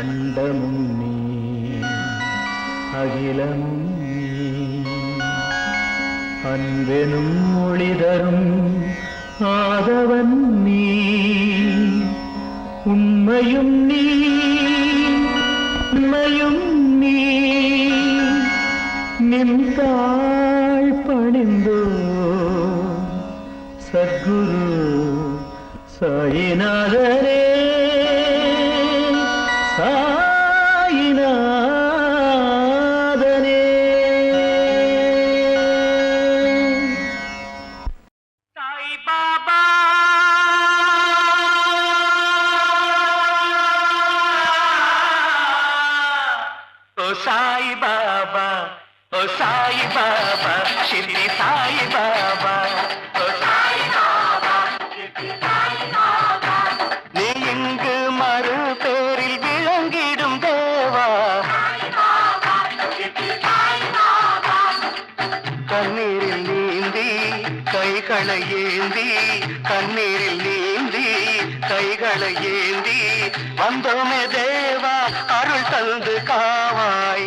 அண்டமும் நீ அகிலமும் அன்பெனும் மொழி ஆதவன் நீ உண்மையும் நீ உண்மையும் நீ. நின்றாள் பணிந்தோ சத்குரு சாயிநாதரே. ஓ சாய் பாபா ஓ சாய் பாபா ஷிர்டி சாய் பாபா ஓ சாய் கைகளை ஏந்தி கண்ணீரில் நீந்தி கைகளை ஏந்தி வந்தோமே தேவா அருள் தந்து காவாய்.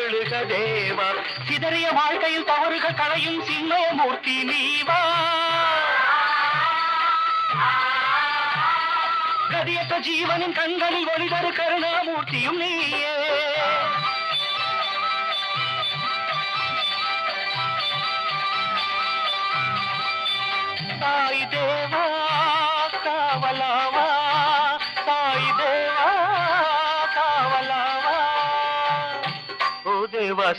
சிதறிய வாழ்க்கையில் தவறுகள் களையும் சின்மயமூர்த்தி நீவா. கதியற்ற ஜீவனின் கண்களில் ஒளிதரு கருணாமூர்த்தியும் நீயே.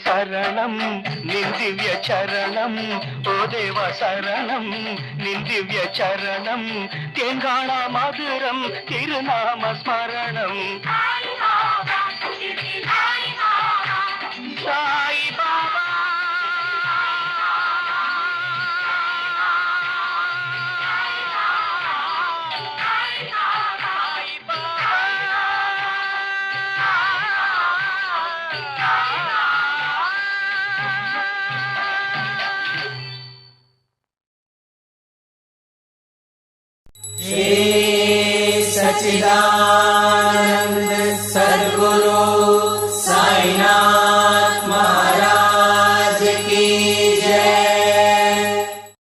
சரணம் நிந்திவ்ய சரணம். ஓ தேவா சரணம் நிந்திவ்ய சரணம். தேங்காணா மதுரம் திருநாம ஸ்மரணம். सच्चिदा